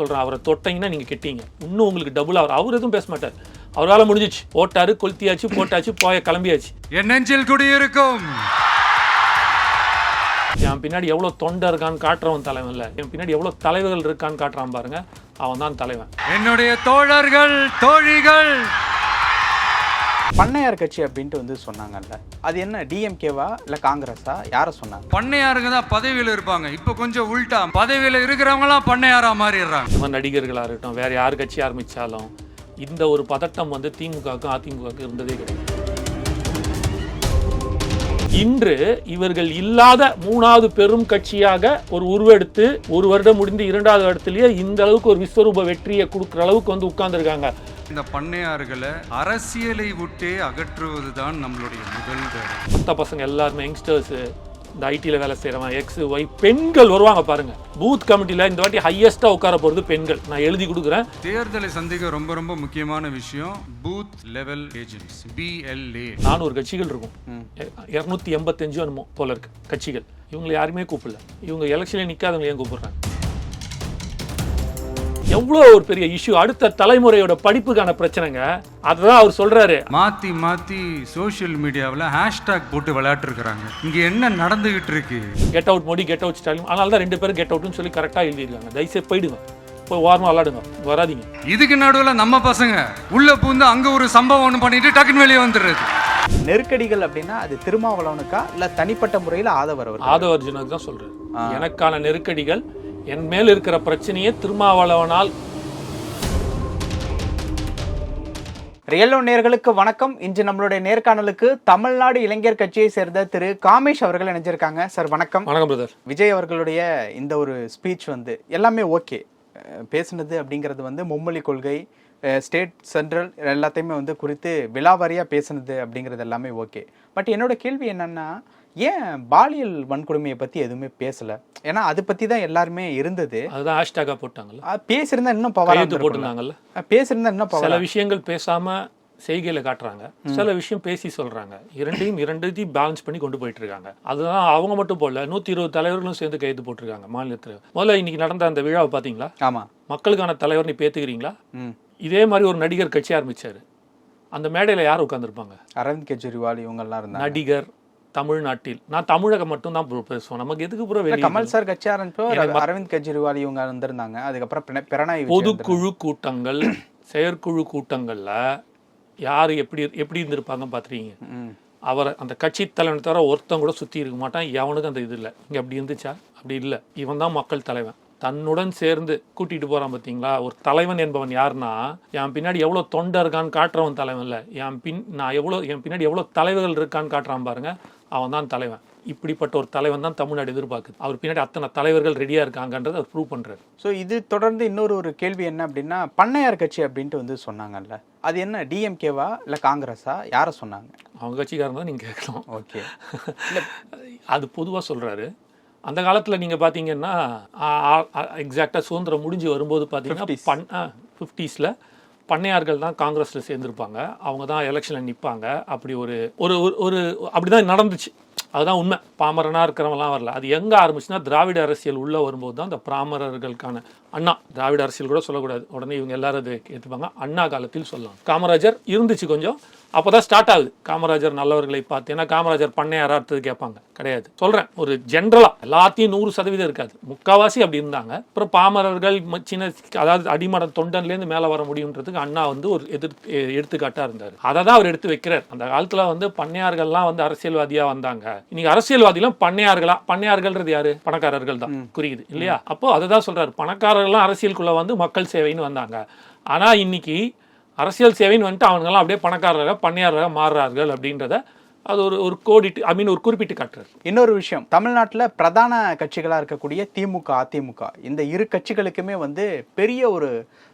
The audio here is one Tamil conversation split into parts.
சொல்கிறேன் அவரை தொட்டீங்கன்னா நீங்கள் கெட்டீங்க. இன்னும் உங்களுக்கு டபுள் அவர் அவர் எதுவும் பேச மாட்டார். அவரால் முடிஞ்சிச்சு. போட்டாரு கொளுத்தியாச்சு போட்டாச்சு போய கிளம்பியாச்சு. என் நெஞ்சில் குடியிருக்கும் என் பின்னாடி எவ்வளோ தொண்டை இருக்கான்னு காட்டுறவன் தலைவன் இல்லை. என் பின்னாடி எவ்வளோ தலைவர்கள் இருக்கான்னு காட்டுறான் பாருங்க. அவன் தான் தலைவன். என்னுடைய தோழர்கள் தோழிகள் பண்ணையார் கட்சி அப்படின்ட்டு வந்து சொன்னாங்கல்ல. அது என்ன டிஎம்கேவா இல்லை காங்கிரஸா? யாரை சொன்னாங்க? பண்ணையாருங்க தான் பதவியில் இருப்பாங்க. இப்போ கொஞ்சம் உள்டா. பதவியில் இருக்கிறவங்களாம் பண்ணையாரா மாறிடுறாங்க. நம்ம நடிகர்களாக இருக்கட்டும் வேற யார் கட்சி ஆரம்பிச்சாலும் இந்த ஒரு பதட்டம் வந்து திமுகவுக்கும் அதிமுகவுக்கும் இருந்ததே கிடையாது. இன்று இவர்கள் இல்லாத மூணாவது பெரும் கட்சியாக ஒரு உருவெடுத்து ஒரு வருடம் முடிந்து இரண்டாவது இடத்துலயே இந்த அளவுக்கு ஒரு விஸ்வரூப வெற்றியை கொடுக்குற அளவுக்கு வந்து உட்கார்ந்துருக்காங்க. இந்த பண்ணையார்களை அரசியலை விட்டே அகற்றுவது தான் நம்மளுடைய முதல் வேலை. மொத்த பசங்க எல்லாருமே யங்ஸ்டர்ஸ் இந்த ஐடியில் வேலை செய்கிறவன் எக்ஸ் ஒய் பெண்கள் வருவாங்க பாருங்க. பூத் கமிட்டியில் இந்த வாட்டி ஹையஸ்ட்டாக உட்கார போகிறது பெண்கள். நான் எழுதி கொடுக்குறேன். தேர்தலை சந்திக்க ரொம்ப ரொம்ப முக்கியமான விஷயம் பூத் லெவல் ஏஜென்ட்ஸ் பிஎல்ஏ நானூறு கட்சிகள் இருக்கும். இரநூத்தி எண்பத்தஞ்சு என்னமோ போல இருக்கு கட்சிகள். இவங்களை யாருமே கூப்பிடல. இவங்க எலெக்ஷன்ல நிற்காதவங்க ஏன் கூப்பிடுறாங்க? எவ்வளோ ஒரு பெரிய இஷ்யூ அடுத்த தலைமுறையோட படிப்புக்கான பிரச்சனைங்க. அதுதான் அவர் சொல்றாரு. மாத்தி மாத்தி சோஷியல் மீடியாவில் ஹேஷ்டாக் போட்டு விளையாட்டுருக்குறாங்க. இங்க என்ன நடந்துகிட்டு இருக்கு get out Modi get out Stalin அதனால தான் ரெண்டு பேரும் கெட் அவுட்னு சொல்லி கரெக்டாக எழுதியிருக்காங்க. தயவுசெய்து போயிடுங்க. போய் ஓரமாக விளாடுங்க வராதீங்க. இதுக்கு நடுவில் நம்ம பசங்க உள்ள பூந்து அங்க ஒரு சம்பவம் ஒன்று பண்ணிட்டு டக்குன்னு வெளியே வந்துடுறது. நெருக்கடிகள் அப்படின்னா அது திருமாவளவனுக்கா? இல்லை தனிப்பட்ட முறையில் ஆதவ அர்ஜுனுக்கு தான் சொல்றாரு. எனக்கான நெருக்கடிகள் என் மேல் இருக்கிற பிரச்சனையே திருமாவளவனால் ரியலோ நேர்களுக்கு வணக்கம். இன்று நம்மளுடைய நேர்காணலுக்கு தமிழ்நாடு இளைஞர் கட்சியை சேர்ந்த திரு காமேஷ் அவர்கள் இணைஞ்சிருக்காங்க. சார் வணக்கம். வணக்கம் பிரதர் விஜய் அவர்களுடைய இந்த ஒரு ஸ்பீச் வந்து எல்லாமே ஓகே பேசுனது அப்படிங்கிறது வந்து மும்மொழி கொள்கை ஸ்டேட் சென்ட்ரல் எல்லாத்தையுமே வந்து குறித்து விலாவாரியாக பேசுனது அப்படிங்கிறது எல்லாமே ஓகே பட் என்னோட கேள்வி என்னன்னா ஏன் பாலியல் வன்கொடுமையை பற்றி எதுவுமே பேசலை? ஏன்னா அதை பற்றி தான் எல்லாருமே இருந்தது. அதுதான் ஹேஷ்டேக்காக போட்டாங்கல்ல. பேசியிருந்தா இன்னும் பவர் போட்டிருந்தாங்கல்ல. பேசியிருந்தா இன்னும் சில விஷயங்கள் பேசாம செய்கையில காட்டுறாங்க. சில விஷயம் பேசி சொல்றாங்க. இரண்டையும் இரண்டையும் பேலன்ஸ் பண்ணி கொண்டு போயிட்டு இருக்காங்க. அதுதான் அவங்க மட்டும் போடல நூத்தி இருபது தலைவர்களும் சேர்ந்து கைது போட்டிருக்காங்க மாநிலத்தில் முதல்ல இன்னைக்கு நடந்த அந்த விழாவை பாத்தீங்களா? ஆமாம் மக்களுக்கான தலைவர் நீ பேத்துக்கிறீங்களா? இதே மாதிரி ஒரு நடிகர் கட்சி ஆரம்பிச்சாரு. அந்த மேடையில யார் உட்காந்துருப்பாங்க அரவிந்த் கெஜ்ரிவால் இவங்கெல்லாம் இருந்தாங்க. நடிகர் தமிழ்நாட்டில். நான் தமிழகம் மட்டும் தான் பேசுவேன். நமக்கு எதுக்கு வெளியே கமல் சார் கட்சி ஆரம்பிச்சோ அரவிந்த் கெஜ்ரிவால் இவங்க வந்திருந்தாங்க. அதுக்கப்புறம் பிரண- பிரணாய். பொதுக்குழு கூட்டங்கள் செயற்குழு கூட்டங்கள்ல யார் எப்படி எப்படி இருந்திருப்பாங்க பார்த்துருக்கீங்க ம். அவரை அந்த கட்சி தலைவனை தவிர ஒருத்தன் கூட சுற்றி இருக்க மாட்டான். எவனுக்கும் அந்த இது இல்லை. இங்கே அப்படி இருந்துச்சா? அப்படி இல்லை. இவன் தான் மக்கள் தலைவன். தன்னுடன் சேர்ந்து கூட்டிட்டு போறான் பார்த்தீங்களா ஒரு தலைவன் என்பவன் யாருன்னா என் பின்னாடி எவ்வளோ தொண்டை இருக்கான்னு காட்டுறவன் தலைவன் இல்லை. என் பின் நான் எவ்வளோ என் பின்னாடி எவ்வளோ தலைவர்கள் இருக்கான்னு காட்டுறான் பாருங்க. அவன் தான் தலைவன். இப்படிப்பட்ட ஒரு தலைவன் தான் தமிழ்நாடு எதிர்பார்க்குது. அவர் பின்னாடி அத்தனை தலைவர்கள் ரெடியாக இருக்காங்கன்றதை அவர் ப்ரூவ் பண்ணுறாரு ஸோ இது தொடர்ந்து இன்னொரு ஒரு கேள்வி என்ன அப்படின்னா பண்ணையார் கட்சி அப்படின்ட்டு வந்து சொன்னாங்கல்ல. அது என்ன டிஎம்கேவா இல்லை காங்கிரஸா? யாரை சொன்னாங்க? அவங்க கட்சிக்காரன் தான் நீங்கள் கேட்கலாம். ஓகே. அது பொதுவாக சொல்கிறாரு அந்த காலத்தில் நீங்கள் பார்த்தீங்கன்னா எக்ஸாக்டாக சுதந்திரம் முடிஞ்சு வரும்போது பார்த்தீங்கன்னா 50s. பண் ஃபிஃப்டிஸில் பண்ணையார்கள் தான் காங்கிரஸில் சேர்ந்துருப்பாங்க. அவங்க தான் எலெக்ஷனில் நிற்பாங்க அப்படி ஒரு ஒரு ஒரு- ஒரு அப்படி தான் நடந்துச்சு. அதுதான் உண்மை. பாமரனாக இருக்கிறவங்களாம் வரல. அது எங்கே ஆரம்பிச்சுன்னா திராவிட அரசியல் உள்ளே வரும்போது தான் அந்த பிராமரர்களுக்கான அண்ணா. திராவிட அரசியல் கூட சொல்லக்கூடாது. உடனே இவங்க எல்லாரும் அதை ஏற்றுப்பாங்க அண்ணா காலத்தில் சொல்லலாம். காமராஜர் இருந்துச்சு கொஞ்சம். அப்போ தான் ஸ்டார்ட் ஆகுது. காமராஜர் நல்லவர்களை பார்த்து. ஏன்னா காமராஜர் பண்ணையாரா அடுத்தது கேட்பாங்க. கிடையாது. சொல்கிறேன் ஒரு ஜென்ரலாக எல்லாத்தையும் நூறு சதவீதம் இருக்காது. முக்காவாசி அப்படி இருந்தாங்க. அப்புறம் பாமரர்கள் சின்ன அதாவது அடிமட தொண்டன்லேருந்து மேலே வர முடியுன்றதுக்கு அண்ணா வந்து ஒரு எதிர் எ- எடுத்துக்காட்டா இருந்தார். அதை தான் அவர் எடுத்து வைக்கிறார். அந்த காலத்தில் வந்து பண்ணையார்கள்லாம் வந்து அரசியல்வாதியா வந்தாங்க. இன்னைக்கு அரசியல்வாதிகளும் பண்ணையார்களா பண்ணையார்கள்ன்றது யாரு? பணக்காரர்கள் தான். குறியுது இல்லையா? அப்போ அதை தான் சொல்றாரு. பணக்காரர்கள்லாம் அரசியலுக்குள்ள வந்து மக்கள் சேவைன்னு வந்தாங்க. ஆனா இன்னைக்கு அரசியல் சேவைன்னு வந்துட்டு அவங்கெல்லாம் அப்படியே பணக்காரராக பண்ணையாராக மாறுறார்கள் அப்படின்றத அது ஒரு ஒரு கோடிட்டு ஐ மீன் ஒரு குறிப்பிட்டு காட்டுறாரு இன்னொரு விஷயம் தமிழ்நாட்டில் பிரதான கட்சிகளாக இருக்கக்கூடிய திமுக அதிமுக இந்த இரு கட்சிகளுக்குமே வந்து பெரிய ஒரு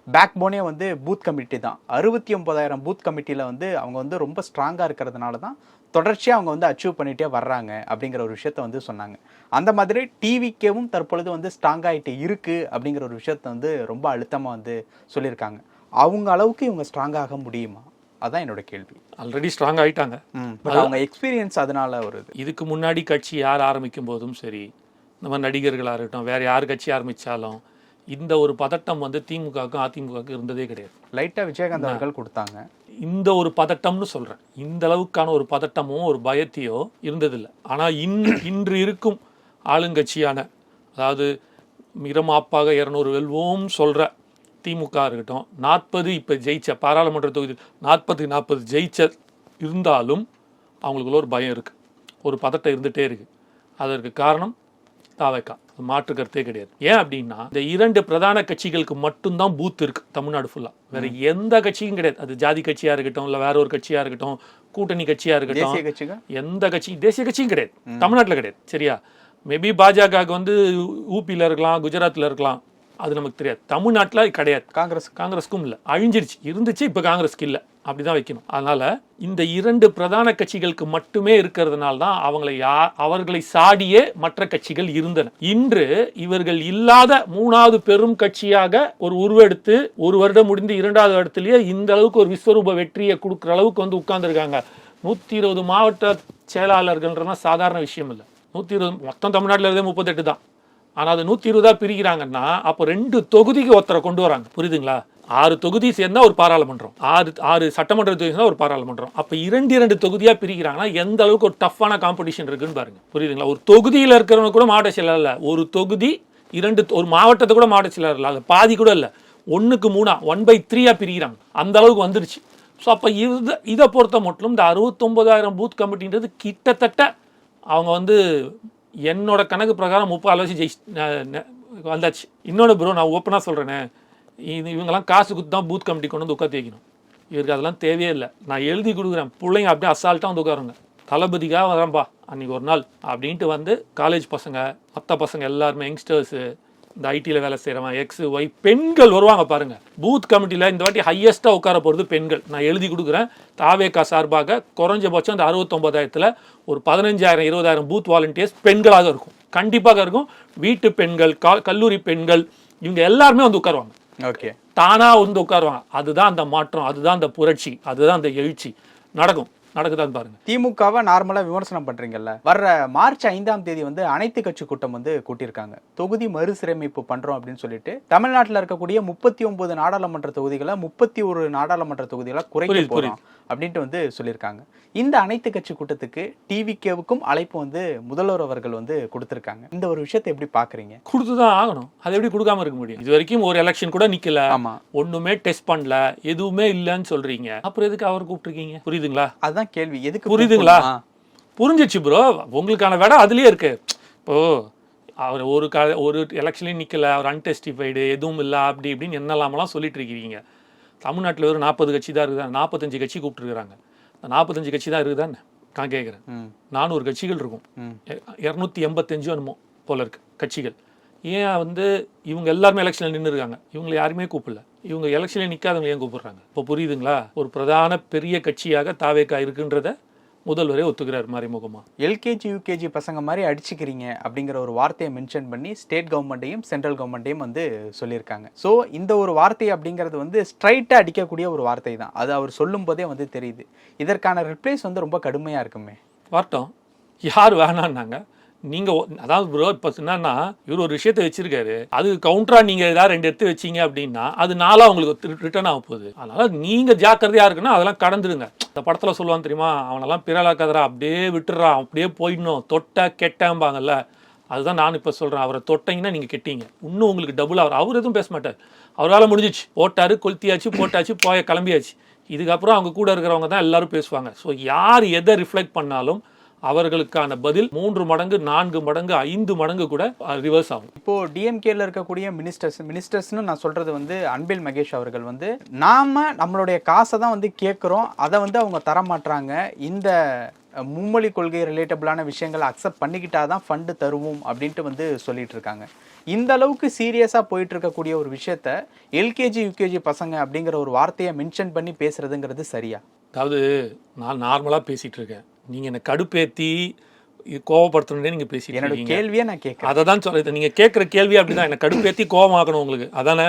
பேக் போனே வந்து பூத் கமிட்டி தான். அறுபத்தி ஒன்பதாயிரம் பூத் கமிட்டியில் வந்து அவங்க வந்து ரொம்ப ஸ்ட்ராங்காக இருக்கிறதுனால தான் தொடர்ச்சியாக அவங்க வந்து அச்சீவ் பண்ணிகிட்டே வர்றாங்க அப்படிங்கிற ஒரு விஷயத்த வந்து சொன்னாங்க. அந்த மாதிரி டிவிக்கேவும் தற்பொழுது வந்து ஸ்ட்ராங் ஆகிட்டு இருக்குது அப்படிங்கிற ஒரு விஷயத்த வந்து ரொம்ப அழுத்தமாக வந்து சொல்லியிருக்காங்க. அவங்க அளவுக்கு இவங்க ஸ்ட்ராங்காக முடியுமா? அதான் என்னோட கேள்வி. ஆல்ரெடி ஸ்ட்ராங் ஆயிட்டாங்க. பட் அவங்க எக்ஸ்பீரியன்ஸ் அதனால வருது இதுக்கு முன்னாடி கட்சி யார் ஆரம்பிக்கும் போதும் சரி நம்ம நடிகர்களாக இருக்கட்டும் வேற யார் கட்சி ஆரம்பித்தாலும் இந்த ஒரு பதட்டம் வந்து திமுகவுக்கும் அதிமுகவுக்கும் இருந்ததே கிடையாது. லைட்டா விஜயகாந்த் அவர்கள் கொடுத்தாங்க. இந்த ஒரு பதட்டம்னு சொல்றேன். இந்த அளவுக்கான ஒரு பதட்டமோ ஒரு பயத்தையோ இருந்ததில்லை. ஆனா இன் இன்று இருக்கும் ஆளுங்கட்சியான அதாவது மிரமாப்பாக இரநூறு வெல்வோம் சொல்ற திமுக இருக்கட்டும் நாற்பது இப்போ ஜெயிச்ச பாராளுமன்ற தொகுதி நாற்பதுக்கு நாற்பது ஜெயிச்ச இருந்தாலும் அவங்களுக்குள்ள ஒரு பயம் இருக்கு ஒரு பதட்டம் இருந்துட்டே இருக்கு அதற்கு காரணம் தாவேக்கா மாற்று கருத்தே கிடையாது ஏன் அப்படின்னா இந்த இரண்டு பிரதான கட்சிகளுக்கு மட்டும்தான் பூத் இருக்கு தமிழ்நாடு ஃபுல்லா வேற எந்த கட்சியும் கிடையாது அது ஜாதி கட்சியா இருக்கட்டும் இல்ல வேற ஒரு கட்சியா இருக்கட்டும் கூட்டணி கட்சியா இருக்கட்டும் எந்த கட்சி தேசிய கட்சியும் கிடையாது தமிழ்நாட்டுல கிடையாது சரியா மேபி பாஜகவுக்கு வந்து ஊபியில் இருக்கலாம் குஜராத்ல இருக்கலாம் அது நமக்கு தெரியாது. தமிழ்நாட்டுல கிடையாது. காங்கிரஸ். காங்கிரஸ்க்கும் இல்லை. அழிஞ்சிருச்சு. இருந்துச்சு இப்போ காங்கிரஸ்க்கு இல்லை. அப்படிதான் வைக்கணும். அதனால இந்த இரண்டு பிரதான கட்சிகளுக்கு மட்டுமே இருக்கிறதுனால தான் அவங்களை யா அவர்களை சாடியே மற்ற கட்சிகள் இருந்தன. இன்று இவர்கள் இல்லாத மூணாவது பெரும் கட்சியாக ஒரு உருவெடுத்து ஒரு வருடம் முடிந்து இரண்டாவது இடத்துலயே இந்த அளவுக்கு ஒரு விஸ்வரூப வெற்றியை கொடுக்குற அளவுக்கு வந்து உட்கார்ந்துருக்காங்க. நூற்றி இருபது மாவட்ட செயலாளர்கள்ன்றதுலாம் சாதாரண விஷயம் இல்லை. நூற்றி இருபது மொத்தம் தமிழ்நாட்டில் இருந்தே முப்பத்தெட்டு தான். ஆனால் அது நூற்றி இருபதாக பிரிக்கிறாங்கன்னா அப்போ ரெண்டு தொகுதிக்கு ஒருத்தரை கொண்டு வராங்க. புரியுதுங்களா? ஆறு தொகுதி சேர்ந்தால் ஒரு பாராளுமன்றம். ஆறு ஆறு சட்டமன்ற தொகுதி சேர்ந்தால் ஒரு பாராளுமன்றம். அப்போ இரண்டு இரண்டு தொகுதியாக பிரிக்கிறாங்கன்னா எந்த அளவுக்கு ஒரு டஃப்பான காம்படிஷன் இருக்குன்னு பாருங்க. புரியுதுங்களா? ஒரு தொகுதியில் இருக்கிறவங்க கூட மாவட்ட செயலாளர் இல்லை ஒரு தொகுதி இரண்டு ஒரு மாவட்டத்தை கூட மாவட்ட செயலாளர் இல்லை அது பாதி கூட இல்லை. ஒன்றுக்கு மூணா ஒன் பை த்ரீயாக பிரிக்கிறாங்க. அந்த அளவுக்கு வந்துருச்சு. ஸோ அப்போ இது இதை பொறுத்த மட்டும் இந்த அறுபத்தொம்போதாயிரம் பூத் கமிட்டின்றது கிட்டத்தட்ட அவங்க வந்து என்னோட கணக்கு பிரகாரம் முப்பது லட்சம் ஜெயிச்சு வந்தாச்சு. இன்னொன்று ப்ரோ நான் ஓப்பனாக சொல்கிறேனே இது இவங்கெல்லாம் காசு கொடுத்து தான் பூத் கமிட்டி கொண்டு வந்து உட்காந்து வைக்கணும் இவருக்கு அதெல்லாம் தேவையே இல்லை. நான் எழுதி கொடுக்குறேன். பிள்ளைங்க அப்படியே அசால்ட்டாக வந்து உட்காருங்க. தளபதிக்காக வரேன்ப்பா அன்றைக்கி ஒரு நாள் அப்படின்ட்டு வந்து காலேஜ் பசங்க மற்ற பசங்க எல்லாருமே யங்ஸ்டர்ஸு இந்த ஐடியில் வேலை செய்கிறவன் எக்ஸ் ஒய் பெண்கள் வருவாங்க பாருங்க. பூத் கமிட்டியில் இந்த வாட்டி ஹையஸ்ட்டாக உட்கார போகிறது பெண்கள். நான் எழுதி கொடுக்குறேன். தாவேக்கா சார்பாக குறைஞ்சபட்சம் அந்த அறுபத்தொம்பதாயிரத்தில் ஒரு பதினஞ்சாயிரம் இருபதாயிரம் பூத் வாலண்டியர்ஸ் பெண்களாக இருக்கும். கண்டிப்பாக இருக்கும். வீட்டு பெண்கள் கல்லூரி பெண்கள் இவங்க எல்லாருமே வந்து உட்காருவாங்க. ஓகே. தானா வந்து உட்காருவாங்க. அதுதான் அந்த மாற்றம் அதுதான் அந்த புரட்சி அதுதான் அந்த எழுச்சி. நடக்கும். நடக்குதான்னு பாருங்க. திமுகவை நார்மலா விமர்சனம் பண்றீங்கல்ல. வர்ற மார்ச் ஐந்தாம் தேதி வந்து அனைத்து கட்சி கூட்டம் வந்து கூட்டியிருக்காங்க. தொகுதி மறுசீரமைப்பு பண்றோம் அப்படின்னு சொல்லிட்டு தமிழ்நாட்டுல இருக்கக்கூடிய முப்பத்தி ஒன்பது நாடாளுமன்ற தொகுதிகளை முப்பத்தி ஒரு நாடாளுமன்ற தொகுதிகளை குறைக்க போறோம் அப்படின்ட்டு வந்து சொல்லியிருக்காங்க. இந்த அனைத்து கட்சி கூட்டத்துக்கு டிவிகேவுக்கும் அழைப்பு வந்து முதல்வர் அவர்கள் வந்து கொடுத்திருக்காங்க. இந்த ஒரு விஷயத்தை எப்படி பாக்குறீங்க கொடுத்து தான் ஆகணும். அது எப்படி கொடுக்காம இருக்க முடியும்? இது வரைக்கும் ஒரு எலெக்ஷன் கூட நிக்கல. ஆமா. ஒண்ணுமே டெஸ்ட் பண்ணல. எதுவுமே இல்லைன்னு சொல்றீங்க. அப்புறம் எதுக்கு அவர் கூப்பிட்டுருக்கீங்க? புரியுதுங்களா? அதுதான் கேள்வி. எதுக்கு புரியுதுங்களா? புரிஞ்சிச்சு ப்ரோ உங்களுக்கான விட அதுலயே இருக்கு. இப்போ அவர் ஒரு க ஒரு எலெக்ஷன்லையும் நிக்கல அவர் அன்டெஸ்டிஃபைடு எதுவும் இல்லை அப்படி இப்படின்னு என்னெல்லாமெல்லாம் சொல்லிட்டு இருக்கீங்க தமிழ்நாட்டில் வெறும் நாற்பது கட்சி தான் இருக்குதா நாற்பத்தஞ்சு கட்சி கூப்பிட்டுருக்காங்க இந்த நாற்பத்தஞ்சு கட்சி தான் இருக்குதான்னு நான் கேட்குறேன் நானூறு கட்சிகள் இருக்கும். இரநூத்தி எண்பத்தஞ்சு என்னமோ போல இருக்கு கட்சிகள். ஏன் வந்து இவங்க எல்லாருமே எலெக்ஷனில் நின்று இருக்காங்க இவங்களை யாருமே கூப்பிடல. இவங்க எலெக்ஷனில் நிற்காதவங்க ஏன் கூப்பிடுறாங்க? இப்போ புரியுதுங்களா? ஒரு பிரதான பெரிய கட்சியாக தாவேக்கா இருக்குன்றத முதல்வரே ஒத்துக்கிறார் மறைமுகமா. எல்கேஜி யூகேஜி பசங்க மாதிரி அடிச்சுக்கிறீங்க அப்படிங்கிற ஒரு வார்த்தையை மென்ஷன் பண்ணி ஸ்டேட் கவர்மெண்ட்டையும் சென்ட்ரல் கவர்மெண்ட்டையும் வந்து சொல்லியிருக்காங்க. ஸோ இந்த ஒரு வார்த்தை அப்படிங்கிறது வந்து ஸ்ட்ரைட்டாக அடிக்கக்கூடிய ஒரு வார்த்தை தான். அது அவர் சொல்லும் போதே வந்து தெரியுது. இதற்கான ரிப்ளைஸ் வந்து ரொம்ப கடுமையாக இருக்குமே. வரட்டும். யார் வேணான்னாங்க நீங்க அதாவது ப்ரோ இப்போ என்னன்னா இவர் ஒரு விஷயத்தை வச்சிருக்காரு. அது கவுண்டரா நீங்க ஏதாவது ரெண்டு எடுத்து வச்சீங்க அப்படின்னா அது நாளா உங்களுக்கு ரிட்டர்ன் ஆக போகுது. அதனால நீங்க ஜாக்கிரதையா இருக்குன்னா அதெல்லாம் கடந்துடுங்க இந்த படத்துல சொல்லுவான் தெரியுமா? அவனெல்லாம் பிறலாக்காதரா அப்படியே விட்டுறான் அப்படியே போயிடணும். தொட்ட கெட்டாம்பாங்கல்ல. அதுதான் நான் இப்போ சொல்கிறேன் அவரை தொட்டீங்கன்னா நீங்கள் கெட்டீங்க. இன்னும் உங்களுக்கு டபுள் அவர் அவர் எதுவும் பேச மாட்டார். அவரால் முடிஞ்சிச்சு. போட்டார் கொளுத்தியாச்சு போட்டாச்சு போய கிளம்பியாச்சு. இதுக்கப்புறம் அவங்க கூட இருக்கிறவங்க தான் எல்லாரும் பேசுவாங்க. ஸோ யார் எதை ரிஃப்ளெக்ட் பண்ணாலும் அவர்களுக்கான பதில் மூன்று மடங்கு நான்கு மடங்கு ஐந்து மடங்கு கூட ரிவர்ஸ் ஆகும். இப்போ டிஎம்கேல இருக்கக்கூடிய மினிஸ்டர்ஸ் மினிஸ்டர்ஸ்னு நான் சொல்றது வந்து அன்பில் மகேஷ் அவர்கள் வந்து நாம நம்மளுடைய காசை தான் வந்து கேட்குறோம் அதை வந்து அவங்க தர மாட்றாங்க இந்த மும்மொழி கொள்கை ரிலேட்டபிளான விஷயங்களை அக்செப்ட் பண்ணிக்கிட்டா தான் ஃபண்டு தருவோம் அப்படின்ட்டு வந்து சொல்லிட்டு இருக்காங்க. இந்த அளவுக்கு சீரியஸாக போயிட்டு இருக்கக்கூடிய ஒரு விஷயத்த எல்கேஜி யூகேஜி பசங்க அப்படிங்கிற ஒரு வார்த்தையை மென்ஷன் பண்ணி பேசுறதுங்கிறது சரியா? அதாவது நான் நார்மலாக பேசிட்டு இருக்கேன். நீங்க என்னை கடுப்பேத்தி இது கோவப்படுத்தணுன்னே நீங்க பேசிட்டு என்னோட கேள்வியை நான் கேட்கறேன். அதை தான் சொல்றது நீங்க கேட்குற கேள்வி அப்படிதான். என்ன கடுப்பேத்தி கோவமாக்கணும் உங்களுக்கு. அதானே?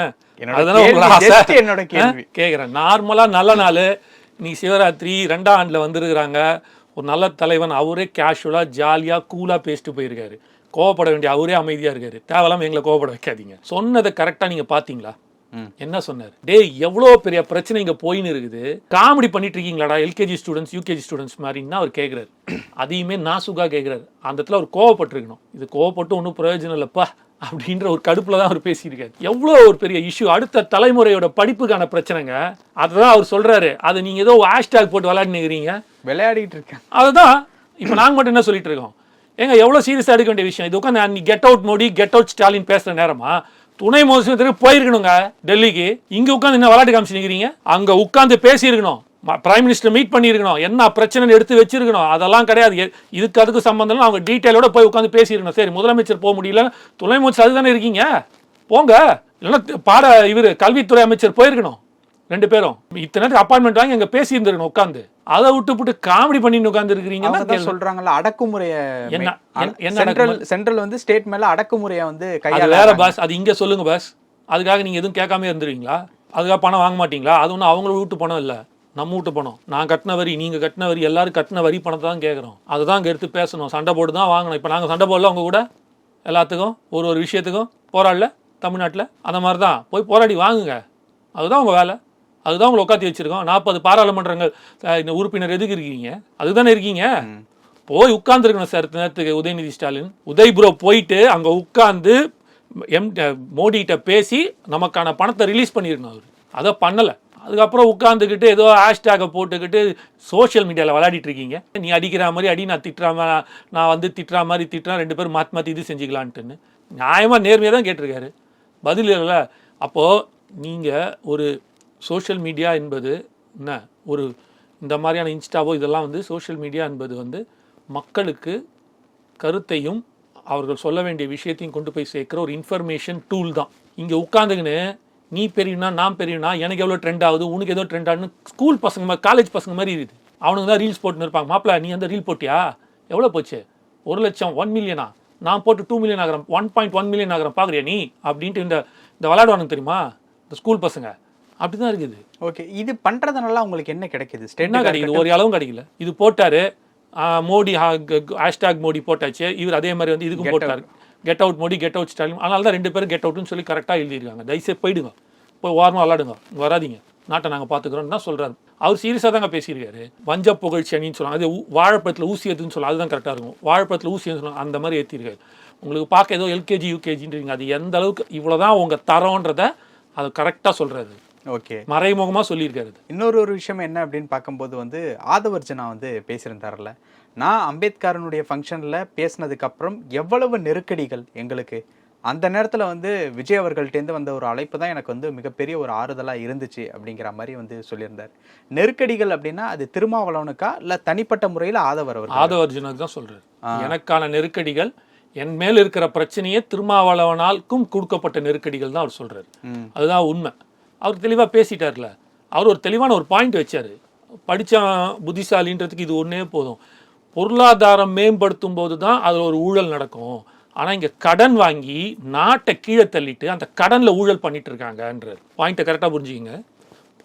அதுதானே just என்னோட கேள்வி. கேட்குறேன். நார்மலாக நல்ல நாள். நீ சிவராத்திரி ரெண்டாம் ஆண்டில் வந்திருக்கிறாங்க. ஒரு நல்ல தலைவன். அவரே கேஷுவலாக ஜாலியாக கூலாக பேசிட்டு போயிருக்காரு. கோவப்பட வேண்டிய அவரே அமைதியா இருக்காரு. தேவையில்லாம எங்களை கோவப்பட வைக்காதீங்க. சொன்னதை கரெக்டா நீங்க பாத்தீங்களா ம். என்ன சொன்னார்? டேய் எவ்வளோ பெரிய பிரச்சனை இங்க போயின்னு இருக்குது. காமெடி பண்ணிட்டு இருக்கீங்களாடா எல்கேஜி ஸ்டூடெண்ட்ஸ் யூகேஜி ஸ்டூடெண்ட்ஸ் மாதிரின்னா அவர் கேட்குறாரு அதையுமே நாசுகா கேட்குறாரு அந்த இடத்துல அவர் கோவப்பட்டிருக்கணும். இது கோவப்பட்டு ஒன்றும் பிரயோஜனம் இல்லைப்பா அப்படின்ற ஒரு கடுப்புல தான் அவர் பேசியிருக்காரு. எவ்வளோ ஒரு பெரிய இஷ்யூ அடுத்த தலைமுறையோட படிப்புக்கான பிரச்சனைங்க. அதுதான் அவர் சொல்றாரு. அதை நீங்க ஏதோ ஹேஷ்டேக் போட்டு விளையாடினுக்கிறீங்க. விளையாடிட்டு இருக்கேன். அதுதான். இப்போ நாங்க மட்டும் என்ன சொல்லிட்டு இருக்கோம்? ஏங்க எவ்வளோ சீரியஸாக எடுக்க வேண்டிய விஷயம்? இது உட்காந்து நீ get out Modi get out Stalin பேசுற நேரமா? துணை முதலமைச்சருக்கு போயிருக்கணுங்க டெல்லிக்கு. இங்க உட்காந்து என்ன விளையாட்டு காமிச்சிருக்கிறீங்க அங்க உட்காந்து பேசியிருக்கணும். பிரைம் மினிஸ்டர் மீட் பண்ணியிருக்கணும். என்ன பிரச்சனைன்னு எடுத்து வச்சிருக்கணும். அதெல்லாம் கிடையாது. இதுக்கு அதுக்கு சம்பந்தம் அவங்க டீட்டெயிலோட போய் உட்காந்து பேசியிருக்கணும். சரி முதலமைச்சர் போக முடியல. துணை முதலமைச்சர் அதுதானே இருக்கீங்க? போங்க. இல்லைன்னா பாட இவர் கல்வித்துறை அமைச்சர் போயிருக்கணும். ரெண்டு பேரும். இத்தனை நேரத்துக்கு அப்பாயின்மெண்ட் வாங்கி அங்க பேசி இருந்திருக்கணும் உட்காந்து அதை விட்டு விட்டு காமெடி பண்ணிட்டு இருக்கிறீங்கன்னா தான் சொல்றாங்கல்ல அடக்குமுறைய என்ன- சென்ட்ரல் சென்ட்ரல் வந்து ஸ்டேட் மேல அடக்குமுறையை வந்து கையாள வேற பாஸ் அது இங்க சொல்லுங்க பாஸ் அதுக்காக நீங்க எதுவும் கேட்காம இருந்துருவீங்களா அதுக்காக பணம் வாங்க மாட்டீங்களா? அது ஒன்றும் அவங்கள வீட்டு பணம் இல்ல. நம்ம வீட்டு பணம். நான் கட்டின வரி நீங்க கட்டின வரி எல்லாரும் கட்டின வரி பணத்தை தான் கேட்குறோம். அதை தான் இங்கே எடுத்து பேசணும். சண்டை போட்டு தான் வாங்கணும். இப்போ நாங்கள் சண்டை போடல உங்க கூட எல்லாத்துக்கும் ஒரு ஒரு விஷயத்துக்கும் போராடல தமிழ்நாட்டில். அந்த மாதிரி தான் போய் போராடி வாங்குங்க. அதுதான் உங்க வேலை. அதுதான் உங்களை உட்காந்து வச்சிருக்கோம். நாற்பது பாராளுமன்றங்கள் இந்த உறுப்பினர் எதுக்கு இருக்கீங்க? அதுதானே இருக்கீங்க? போய் உட்கார்ந்துருக்கணும் சார். நேரத்துக்கு உதயநிதி ஸ்டாலின். உதய்புரோ போயிட்டு அங்கே உட்கார்ந்து எம் மோடிகிட்ட பேசி நமக்கான பணத்தை ரிலீஸ் பண்ணியிருக்கணும் அவர். அதை பண்ணலை. அதுக்கப்புறம் உட்காந்துக்கிட்டு ஏதோ ஹேஷ்டேகை போட்டுக்கிட்டு சோஷியல் மீடியாவில் விளையாடிட்டு இருக்கீங்க. நீ அடிக்கிற மாதிரி அடி நான் திட்டுற மாதிரி நான் வந்து திட்டுற மாதிரி திட்டுறேன். ரெண்டு பேரும் மாற்றி மாற்றி இது செஞ்சுக்கலான்ட்டுன்னு. நியாயமாக நேர்மையாக தான் கேட்டிருக்காரு. பதில் இல்லை அப்போது நீங்கள் ஒரு சோஷியல் மீடியா என்பது என்ன? ஒரு இந்த மாதிரியான இன்ஸ்டாவோ இதெல்லாம் வந்து சோஷியல் மீடியா என்பது வந்து மக்களுக்கு கருத்தையும் அவர்கள் சொல்ல வேண்டிய விஷயத்தையும் கொண்டு போய் சேர்க்குற ஒரு இன்ஃபர்மேஷன் டூல் தான். இங்கே உட்காந்துக்கின்னு நீ பெரியனா நான் பெரியனா எனக்கு எவ்வளோ ட்ரெண்ட் ஆகுது உனக்கு ஏதோ ட்ரெண்ட் ஆகுதுன்னு ஸ்கூல் பசங்க மாதிரி காலேஜ் பசங்க மாதிரி இருக்குது. அவனுக்கு தான் ரீல்ஸ் போட்டுன்னு இருப்பாங்க. மாப்பிள நீ அந்த ரீல் போட்டியா? எவ்வளோ போச்சு? ஒரு லட்சம் ஒன் மில்லியனா நான் போட்டு டூ மில்லியன் ஆகிறேன் ஒன் பாயிண்ட் ஒன் மில்லியன் ஆகிறேன் பார்க்குறியா நீ? அப்படின்ட்டு இந்த இந்த விளையாடுவானுங்க தெரியுமா? இந்த ஸ்கூல் பசங்க. அப்படி தான் இருக்குது. ஓகே இது பண்றதுனால உங்களுக்கு என்ன கிடைக்குது? என்ன கிடைக்குது? ஒரு அளவும் கிடைக்கல. இது போட்டாரு. மோடி ஹேஷ்டாக் மோடி போட்டாச்சு. இவர் அதே மாதிரி வந்து இதுக்கும் போட்டாரு. Get out Modi get out Stalin. அதனால தான் ரெண்டு பேரும் கெட் அவுட்னு சொல்லி கரெக்டாக எழுதியிருக்காங்க. தயவுசெய்து போயிடுங்க. போய் ஓரமாக விளாடுங்க வராதீங்க. நாட்டை நாங்கள் பார்த்துக்குறோம்னு தான் சொல்றாரு. அவர் சீரியஸாக தாங்க பேசியிருக்காரு. வஞ்ச புகழ்ச்சி அணின்னு சொல்லுவாங்க. அது வாழைப்பழத்தில் ஊசி எதுன்னு சொல்லலாம் அதுதான் கரெக்டாக இருக்கும். வாழைப்பழத்தில் ஊசி சொல்லுவாங்க. அந்த மாதிரி ஏற்றிருக்காரு உங்களுக்கு பார்க்க ஏதோ எல்கேஜி யூகேஜின்றீங்க அது எந்த அளவுக்கு இவ்வளோதான் உங்கள் தரம்ன்றத அதை கரெக்டாக சொல்றாரு. ஓகே. மறைமுகமாக சொல்லியிருக்காரு. இன்னொரு ஒரு விஷயம் என்ன அப்படின்னு பார்க்கும்போது வந்து ஆதவர்ஜனா வந்து பேசியிருந்தார்ல நான் அம்பேத்கரனுடைய ஃபங்க்ஷனில் பேசினதுக்கு அப்புறம் எவ்வளவு நெருக்கடிகள் எங்களுக்கு. அந்த நேரத்தில் வந்து விஜய் அவர்கள்ட்டேருந்து வந்த ஒரு அழைப்பு தான் எனக்கு வந்து மிகப்பெரிய ஒரு ஆறுதலாக இருந்துச்சு அப்படிங்கிற மாதிரி வந்து சொல்லியிருந்தார். நெருக்கடிகள் அப்படின்னா அது திருமாவளவனுக்கா இல்லை தனிப்பட்ட முறையில் ஆதவர் அவர்கள்? ஆதவர்ஜுனுக்கு தான் சொல்றாரு. எனக்கான நெருக்கடிகள் என் மேல் இருக்கிற பிரச்சனையே திருமாவளவனால்க்கும் கொடுக்கப்பட்ட நெருக்கடிகள் தான் அவர் சொல்றாரு. ம். அதுதான் உண்மை. அவர் தெளிவாக பேசிட்டார்ல. அவர் ஒரு தெளிவான ஒரு பாயிண்ட் வச்சார். படித்த புத்திசாலின்றதுக்கு இது ஒன்றே போதும். பொருளாதாரம் மேம்படுத்தும் போது தான் அதில் ஒரு ஊழல் நடக்கும். ஆனால் இங்கே கடன் வாங்கி நாட்டை கீழே தள்ளிட்டு அந்த கடனில் ஊழல் பண்ணிட்டு இருக்காங்கன்ற பாயிண்ட்டை கரெக்டாக புரிஞ்சுக்கிங்க.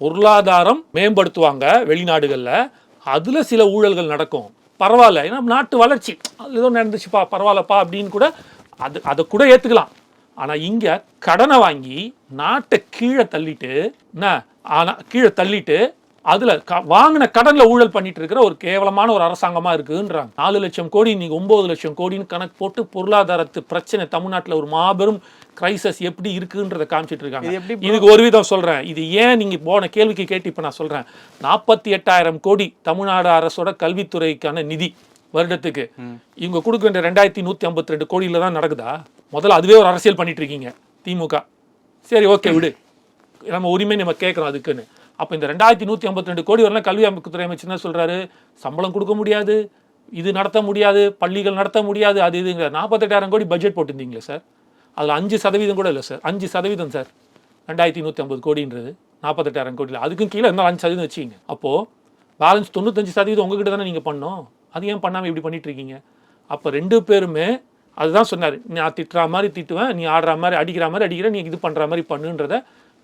பொருளாதாரம் மேம்படுத்துவாங்க வெளிநாடுகளில். அதில் சில ஊழல்கள் நடக்கும். பரவாயில்ல. ஏன்னா நாட்டு வளர்ச்சி. அது ஏதோ நடந்துச்சுப்பா பரவாயில்லப்பா அப்படின்னு கூட அது அதை கூட ஏற்றுக்கலாம் ஆனா இங்க கடனை வாங்கி நாட்டை கீழே தள்ளிட்டு என்ன ஆனா கீழே தள்ளிட்டு அதுல க- வாங்கின கடன்ல ஊழல் பண்ணிட்டு இருக்கிற ஒரு கேவலமான ஒரு அரசாங்கமா இருக்குன்றாங்க. நாலு லட்சம் கோடி நீங்க ஒன்பது லட்சம் கோடின்னு கணக்கு போட்டு பொருளாதாரத்து பிரச்சனை தமிழ்நாட்டுல ஒரு மாபெரும் கிரைசஸ் எப்படி இருக்குன்றத காமிச்சிட்டு இருக்காங்க. இதுக்கு ஒரு விதம் சொல்றேன். இது ஏன் நீங்க போன கேள்விக்கு கேட்டு இப்ப நான் சொல்றேன். நாற்பத்தி எட்டாயிரம் கோடி தமிழ்நாடு அரசோட கல்வித்துறைக்கான நிதி வருடத்துக்கு. இவங்க கொடுக்க வேண்டிய ரெண்டாயிரத்தி நூத்தி ஐம்பத்தி ரெண்டு கோடியில தான் நடக்குதா? முதல்ல அதுவே ஒரு அரசியல் பண்ணிட்டு இருக்கீங்க திமுக. சரி ஓகே விடு. நம்ம உரிமை நம்ம கேட்குறோம் அதுக்குன்னு. அப்போ இந்த ரெண்டாயிரத்தி நூற்றி ஐம்பத்தி ரெண்டு கோடி வரலாம் கல்வி அமைப்புத்துறை அமைச்சர் என்ன சொல்கிறாரு சம்பளம் கொடுக்க முடியாது இது நடத்த முடியாது பள்ளிகள் நடத்த முடியாது அது இதுங்கிற நாற்பத்தெட்டாயிரம் கோடி பட்ஜெட் போட்டிருந்தீங்களே சார். அதில் அஞ்சு சதவீதம் கூட இல்லை சார். அஞ்சு சதவீதம் சார். ரெண்டாயிரத்தி நூற்றி ஐம்பது கோடின்றது நாற்பத்தெட்டாயிரம் கோடியில். அதுக்கும் கீழே இருந்தால் அஞ்சு சதவீதம் வச்சிங்க அப்போது பேலன்ஸ் தொண்ணூத்தஞ்சு சதவீதம் உங்ககிட்ட தானே நீங்கள் பண்ணோம். அது ஏன் பண்ணாமல் இப்படி பண்ணிட்டுருக்கீங்க? அப்போ ரெண்டு பேருமே அதுதான் சொன்னார். நான் திட்டுற மாதிரி திட்டுவேன் நீ ஆடுற மாதிரி அடிக்கிற மாதிரி அடிக்கிற நீ இது பண்ணுற மாதிரி பண்ணுன்றத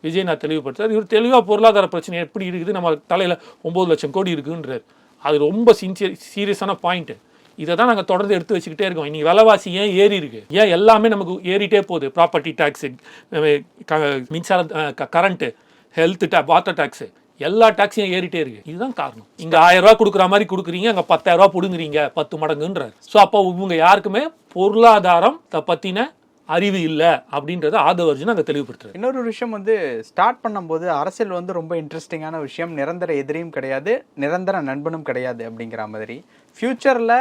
விஜய் நான் தெளிவுபடுத்தார் இவர் தெளிவாக பொருளாதார பிரச்சனை எப்படி இருக்குது நம்ம தலையில் ஒம்பது லட்சம் கோடி இருக்குன்றார். அது ரொம்ப சின்சியர் சீரியஸான பாயிண்ட்டு இதை தான் நாங்கள் தொடர்ந்து எடுத்து வச்சுக்கிட்டே இருக்கோம். இன்னைக்கு விலைவாசி ஏன் ஏறி இருக்கு? ஏன் எல்லாமே நமக்கு ஏறிட்டே போகுது? ப்ராப்பர்ட்டி டேக்ஸு மின்சார கரண்ட்டு ஹெல்த்து டே வாட்டர் டேக்ஸு எல்லா டாக்ஸையும் ஏறிட்டே இருக்கு. இதுதான் காரணம். இங்க ஆயிரம் ரூபாய் கொடுக்குற மாதிரி கொடுக்குறீங்க அங்க பத்தாயிரம் ரூபாய் பிடுங்குறீங்க பத்து மடங்குன்றார். ஸோ அப்போ இவங்க யாருக்குமே பொருளாதாரம் பத்தின அறிவு இல்லை அப்படின்றத ஆதவர்ஜன் அங்கே தெளிவுபடுத்துறாரு. இன்னொரு விஷயம் வந்து ஸ்டார்ட் பண்ணும்போது அரசியல் வந்து ரொம்ப இன்ட்ரெஸ்டிங்கான விஷயம். நிரந்தர எதிரியும் கிடையாது நிரந்தர நண்பனும் கிடையாது அப்படிங்கிற மாதிரி. ஃப்யூச்சரில்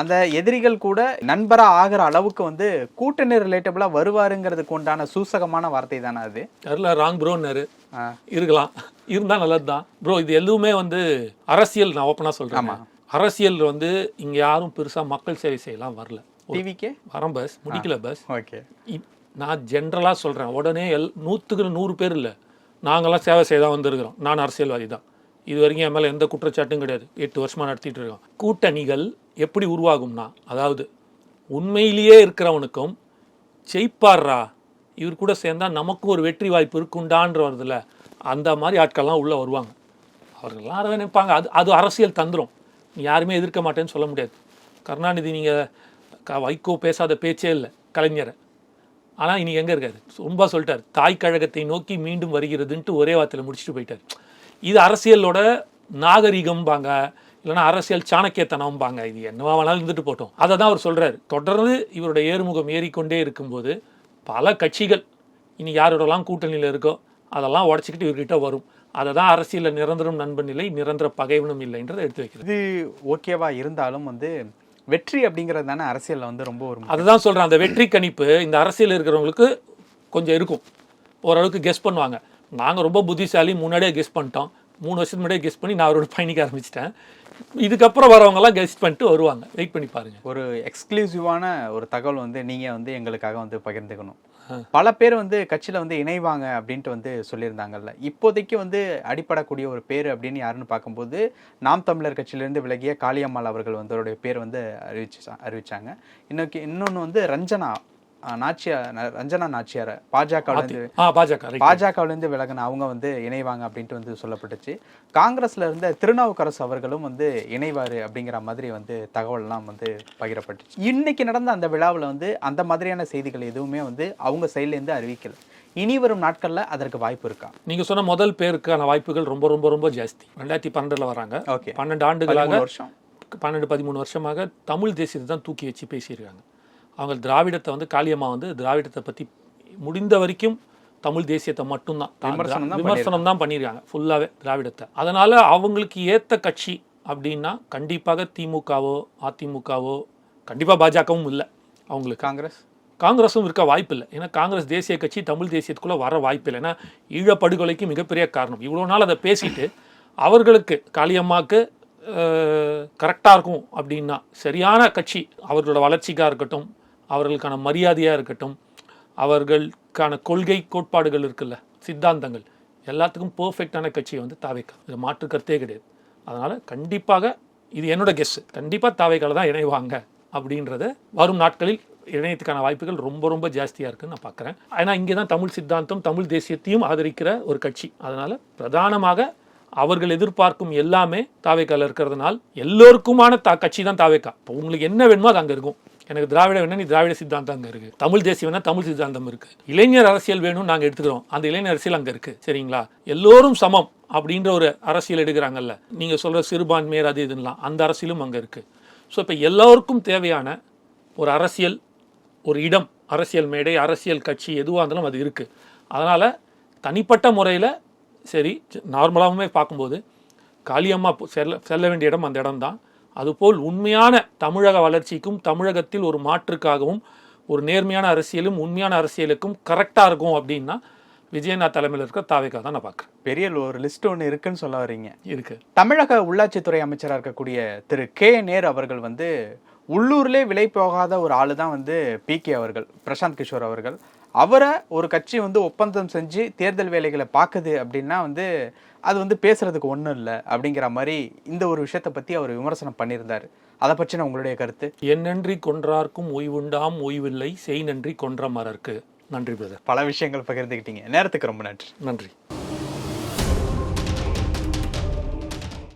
அந்த எதிரிகள் கூட நண்பராக ஆகிற அளவுக்கு வந்து கூட்டணி ரிலேட்டபிளாக வருவாருங்கிறதுக்கு உண்டான சூசகமான வார்த்தை தானே அது? தெரில ராங் ப்ரோன்னாரு. இருக்கலாம். இருந்தால் நல்லது தான் ப்ரோ இது எதுவுமே வந்து அரசியல் நான் ஓப்பனாக சொல்கிறேன் அரசியல் வந்து இங்கே யாரும் பெருசாக மக்கள் சேவை செய்யலாம் வரல. டிவிக்கே வரம் பஸ் முடிக்கல பஸ் ஓகே. நான் ஜென்ரலாக சொல்கிறேன் உடனே எல் நூற்றுக்கு நூறு பேர் இல்லை. நாங்களாம் சேவை செய்ய தான் வந்திருக்கிறோம். நான் அரசியல்வாதி தான். இது வரைக்கும் என் மேலே எந்த குற்றச்சாட்டும் கிடையாது. எட்டு வருஷமாக நடத்திட்டு இருக்கோம். கூட்டணிகள் எப்படி உருவாகும்னா அதாவது உண்மையிலேயே இருக்கிறவனுக்கும் ஜெயிப்பார்ரா இவர் கூட சேர்ந்தா நமக்கும் ஒரு வெற்றி வாய்ப்பு இருக்குண்டான்ற வருதுல அந்த மாதிரி ஆட்கள்லாம் உள்ளே வருவாங்க. அவர்கள்லாம் அதை நினைப்பாங்க. அது அது அரசியல் தந்துரும். நீ யாருமே எதிர்க்க மாட்டேன்னு சொல்ல முடியாது. கருணாநிதி நீங்கள் க வைகோ பேசாத பேச்சே இல்லை கலைஞரை. ஆனால் இனி எங்கே இருக்காரு? ரொம்ப சொல்லிட்டார். தாய் கழகத்தை நோக்கி மீண்டும் வருகிறதுன்ட்டு ஒரே வார்த்தையில் முடிச்சுட்டு போயிட்டார். இது அரசியலோட நாகரிகம்பாங்க இல்லைன்னா அரசியல் சாணக்கியத்தனம்பாங்க. இது என்னவா வேணாலும் இருந்துட்டு போட்டோம். அதை தான் அவர் சொல்கிறார் தொடர்ந்து இவருடைய ஏறுமுகம் ஏறிக்கொண்டே இருக்கும்போது பல கட்சிகள் இனி யாரோடலாம் கூட்டணியில் இருக்கோ அதெல்லாம் உடச்சிக்கிட்டு இவர்கிட்ட வரும். அதை தான் அரசியலில் நிரந்தரம் நண்பன் இல்லை நிரந்தர பகைவனும் இல்லைன்றதை எடுத்து வைக்கிறது. இது ஓகேவா இருந்தாலும் வந்து வெற்றி அப்படிங்கிறது தானே அரசியலில் வந்து ரொம்ப ஒரு அதுதான் சொல்கிறேன் அந்த வெற்றி கணிப்பு இந்த அரசியல் இருக்கிறவங்களுக்கு கொஞ்சம் இருக்கும். ஓரளவுக்கு கெஸ் பண்ணுவாங்க. நாங்கள் ரொம்ப புத்திசாலி முன்னாடியே கெஸ் பண்ணிட்டோம். மூணு வருஷத்துக்கு முன்னாடியே கெஸ் பண்ணி நான் அவரோட பயணிக்க ஆரம்பிச்சிட்டேன். இதுக்கப்புறம் வரவங்கலாம் கெஸ் பண்ணிட்டு வருவாங்க. வெயிட் பண்ணி பாருங்க. ஒரு எக்ஸ்க்ளூசிவான ஒரு தகவல் வந்து நீங்க வந்து எங்களுக்காக வந்து பகிர்ந்துக்கணும். பல பேர் வந்து கட்சியில வந்து இணைவாங்க அப்படின்ட்டு வந்து சொல்லியிருந்தாங்கல்ல. இப்போதைக்கு வந்து அடிப்படக்கூடிய ஒரு பேர் அப்படின்னு யாருன்னு பார்க்கும்போது நாம் தமிழர் கட்சியிலிருந்து விலகிய காளியம்மாள் அவர்கள் வந்து அவருடைய பேர் வந்து அறிவிச்சு அறிவிச்சாங்க. இன்னைக்கு இன்னொன்று வந்து ரஞ்சனா நாச்சியார் ரஞ்சனா நாச்சியார் பாஜகவிலேருந்து. பாஜகவிலேருந்து விலகின அவங்க வந்து இணைவாங்க அப்படின்ட்டு வந்து சொல்லப்பட்டுச்சு. காங்கிரஸ்ல இருந்த திருநாவுக்கரசு அவர்களும் வந்து இணைவாரு அப்படிங்கிற மாதிரி வந்து தகவல்லாம் வந்து பகிரப்பட்டுச்சு. இன்னைக்கு நடந்த அந்த விழாவில் வந்து அந்த மாதிரியான செய்திகள் எதுவுமே வந்து அவங்க சைட்லேருந்து அறிவிக்கல. இனி வரும் நாட்கள்ல அதற்கு வாய்ப்பு இருக்கா? நீங்க சொன்ன முதல் பேருக்கான வாய்ப்புகள் ரொம்ப ரொம்ப ரொம்ப ஜாஸ்தி. ரெண்டாயிரத்தி பன்னெண்டுல வராங்க. ஓகே. பன்னெண்டு ஆண்டுகளாக வருஷம். பன்னெண்டு பதிமூணு வருஷமாக தமிழ் தேசியத்தை தான் தூக்கி வச்சு பேசியிருக்காங்க. அவங்க திராவிடத்தை வந்து காளியம்மா வந்து திராவிடத்தை பற்றி முடிந்த வரைக்கும் தமிழ் தேசியத்தை மட்டும்தான். தான் விமர்சனம் தான் பண்ணியிருக்காங்க. ஃபுல்லாகவே திராவிடத்தை. அதனால அவங்களுக்கு ஏற்ற கட்சி அப்படின்னா கண்டிப்பாக திமுகவோ அதிமுகவோ கண்டிப்பாக பாஜகவும் இல்லை அவங்களுக்கு. காங்கிரஸ்? காங்கிரஸும் இருக்க வாய்ப்பு இல்லை ஏன்னா காங்கிரஸ் தேசிய கட்சி தமிழ் தேசியத்துக்குள்ளே வர வாய்ப்பு இல்லை ஏன்னா ஈழப்படுகொலைக்கு மிகப்பெரிய காரணம். இவ்வளோ நாள் அதை பேசிட்டு அவர்களுக்கு காளியம்மாக்கு கரெக்டாக இருக்கும் அப்படின்னா சரியான கட்சி அவர்களோட வளர்ச்சிக்காக இருக்கட்டும் அவர்களுக்கான மரியாதையாக இருக்கட்டும் அவர்களுக்கான கொள்கை கோட்பாடுகள் இருக்குல்ல சித்தாந்தங்கள் எல்லாத்துக்கும் பர்ஃபெக்டான கட்சியை வந்து தாவேக்கா இதில் மாற்று கருத்தே கிடையாது. அதனால் கண்டிப்பாக இது என்னோட கெஸ் கண்டிப்பாக தாவேக்கால தான் இணைவாங்க அப்படின்றத வரும் நாட்களில் இணையத்துக்கான வாய்ப்புகள் ரொம்ப ரொம்ப ஜாஸ்தியாக இருக்குன்னு நான் பார்க்குறேன் ஏன்னா இங்கே தான் தமிழ் சித்தாந்தம் தமிழ் தேசியத்தையும் ஆதரிக்கிற ஒரு கட்சி. அதனால் பிரதானமாக அவர்கள் எதிர்பார்க்கும் எல்லாமே தாவேக்கால இருக்கிறதுனால் எல்லோருக்குமான தா கட்சி தான் தாவேக்கா இப்போ உங்களுக்கு என்ன வேணுமோ அது அங்கே இருக்கும். எனக்கு திராவிட வேணும் நீ திராவிட சித்தாந்தம் அங்கே இருக்கு. தமிழ் தேசியம் வேணா தமிழ் சித்தாந்தம் இருக்கு. இளைஞர் அரசியல் வேணும்னு நாங்கள் எடுத்துக்கிறோம். அந்த இளைஞர் அரசியல் அங்கே இருக்கு. சரிங்களா? எல்லோரும் சமம் அப்படின்ற ஒரு அரசியல் எடுக்கிறாங்கல்ல. நீங்கள் சொல்கிற சிறுபான்மையர் அது இதுலாம் அந்த அரசியலும் அங்கே இருக்கு. ஸோ இப்போ எல்லோருக்கும் தேவையான ஒரு அரசியல் ஒரு இடம் அரசியல் மேடை அரசியல் கட்சி எதுவாக இருந்தாலும் அது இருக்குது அதனால் தனிப்பட்ட முறையில் சரி நார்மலாகவுமே பார்க்கும்போது காளியம்மா செல்ல செல்ல வேண்டிய இடம் அந்த இடம் தான் அதுபோல் உண்மையான தமிழக வளர்ச்சிக்கும் தமிழகத்தில் ஒரு மாற்றுக்காகவும் ஒரு நேர்மையான அரசியலும் உண்மையான அரசியலுக்கும் கரெக்டாக இருக்கும் அப்படின்னா விஜயநாத் தலைமையில் இருக்கிற தாவேக்கா தான் நான் பார்க்குறேன். பெரிய ஒரு லிஸ்ட் ஒன்று இருக்குன்னு சொல்ல வர்றீங்க. இருக்குது தமிழக உள்ளாட்சித்துறை அமைச்சராக இருக்கக்கூடிய திரு கே. நேர் அவர்கள் வந்து உள்ளூர்லே விலை போகாத ஒரு ஆளு தான் வந்து பி. கே. அவர்கள் பிரசாந்த் கிஷோர் அவர்கள். அவரை ஒரு கட்சி வந்து ஒப்பந்தம் செஞ்சு தேர்தல் வேலைகளை பார்க்குது அப்படின்னா வந்து அது வந்து பேசுறதுக்கு ஒன்றும் இல்லை அப்படிங்கிற மாதிரி இந்த ஒரு விஷயத்தை பற்றி அவர் விமர்சனம் பண்ணியிருந்தார். அதை பற்றின உங்களுடைய கருத்து. என் நன்றி கொன்றார்க்கும் ஓய்வுண்டாம் ஓய்வில்லை செய் நன்றி கொன்ற மரர்க்கு நன்றி பிரதர் பல விஷயங்கள் பகிர்ந்துக்கிட்டீங்க நேரத்துக்கு ரொம்ப நன்றி. நன்றி.